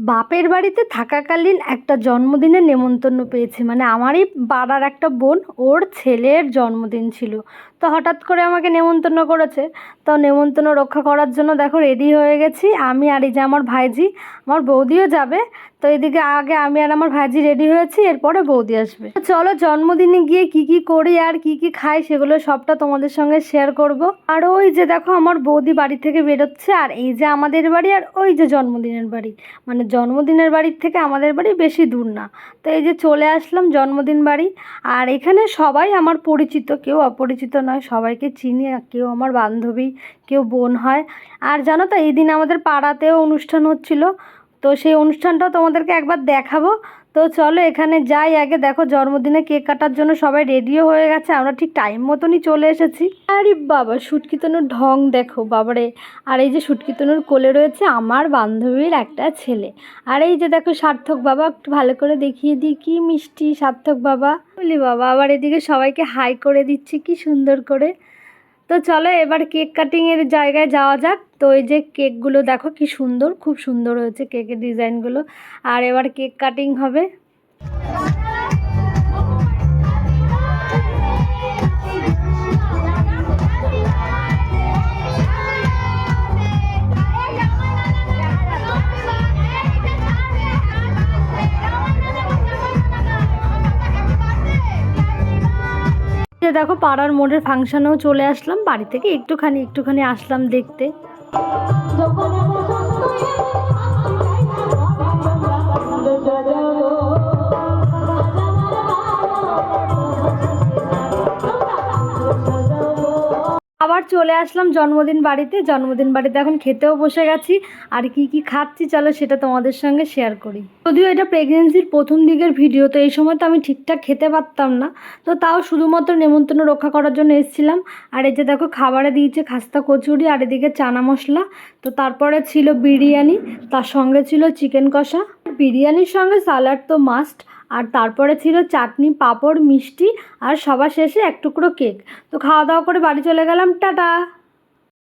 বাপের বাড়িতে থাকাকালীন একটা জন্মদিনের নেমন্তন্ন পেয়েছি। মানে আমারই পাড়ার একটা বোন, ওর ছেলের জন্মদিন ছিল। তো হঠাৎ করে আমাকে নেমন্তন্ন করেছে। তো নেমন্তন্ন রক্ষা করার জন্য দেখো রেডি হয়ে গেছি। আমি আর এই যে আমার ভাইজি, আমার বৌদিও যাবে। তো এদিকে আগে আমি আর আমার ভাইজি রেডি হয়েছি, এরপরে বৌদি আসবে। চলো জন্মদিনে গিয়ে কি কি করি আর কি কি খাই সেগুলো সবটা তোমাদের সঙ্গে শেয়ার করব। আর ওই যে দেখো আমার বৌদি বাড়ি থেকে বেরোচ্ছে, আর এই যে আমাদের বাড়ি আর ওই যে জন্মদিনের বাড়ি। মানে জন্মদিনের বাড়ির থেকে আমাদের বাড়ি বেশি দূর না। তো এই যে চলে আসলাম জন্মদিন বাড়ি। আর এখানে সবাই আমার পরিচিত, কেউ অপরিচিত নয়, সবাইকে চিনি কেউ আমার বান্ধবী, কেউ বোন হয়। আর জানো তো, এই দিন আমাদের পাড়াতেও অনুষ্ঠান হচ্ছিল। তো সেই অনুষ্ঠানটাও তোমাদেরকে একবার দেখাবো। তো চলো এখানে যাই আগে। দেখো জন্মদিনে কেক কাটার জন্য সবাই রেডিও হয়ে গেছে। আমরা ঠিক টাইম মতনই চলে এসেছি। আরে বাবা সুটকিতনুর ঢং দেখো, বাবারে। আর এই যে সুটকিতনুর কোলে রয়েছে আমার বান্ধবীর একটা ছেলে। আর এই যে দেখো সার্থক বাবা, একটু ভালো করে দেখিয়ে দিই। কি মিষ্টি সার্থক বাবা। বলি বাবা, আবার এদিকে সবাইকে হাই করে দিচ্ছি, কি সুন্দর করে। তো চলো এবার কেক কাটিংয়ের জায়গায় যাওয়া যাক। তো এই যে কেকগুলো দেখো কি সুন্দর, খুব সুন্দর হয়েছে কেকের ডিজাইনগুলো আর এবার কেক কাটিং হবে। যে দেখো পাড়ার মোড়ের ফাংশনেও চলে আসলাম বাড়ি থেকে একটুখানি একটুখানি আসলাম দেখতে। আবার চলে আসলাম জন্মদিন বাড়িতে। জন্মদিন বাড়িতে এখন খেতেও বসে গেছি। আর কি কি খাচ্ছি চলো সেটা তোমাদের সঙ্গে শেয়ার করি। যদিও এটা প্রেগনেন্সির প্রথম দিকের ভিডিও তো এই সময় তো আমি ঠিকঠাক খেতে পারতাম না। তো তাও শুধুমাত্র নেমন্তন্ন রক্ষা করার জন্য এসেছিলাম। আর এই যে দেখো খাবারে দিয়েছে খাস্তা কচুরি আর এদিকে চানা মশলা। তো তারপরে ছিল বিরিয়ানি, তার সঙ্গে ছিল চিকেন কষা। বিরিয়ানির সঙ্গে স্যালাড তো মাস্ট আর তারপরে ছিল চাটনি, পাঁপড়, মিষ্টি আর সবার শেষে এক টুকরো কেক। তো খাওয়া দাওয়া করে বাড়ি চলে গেলাম, টাটা!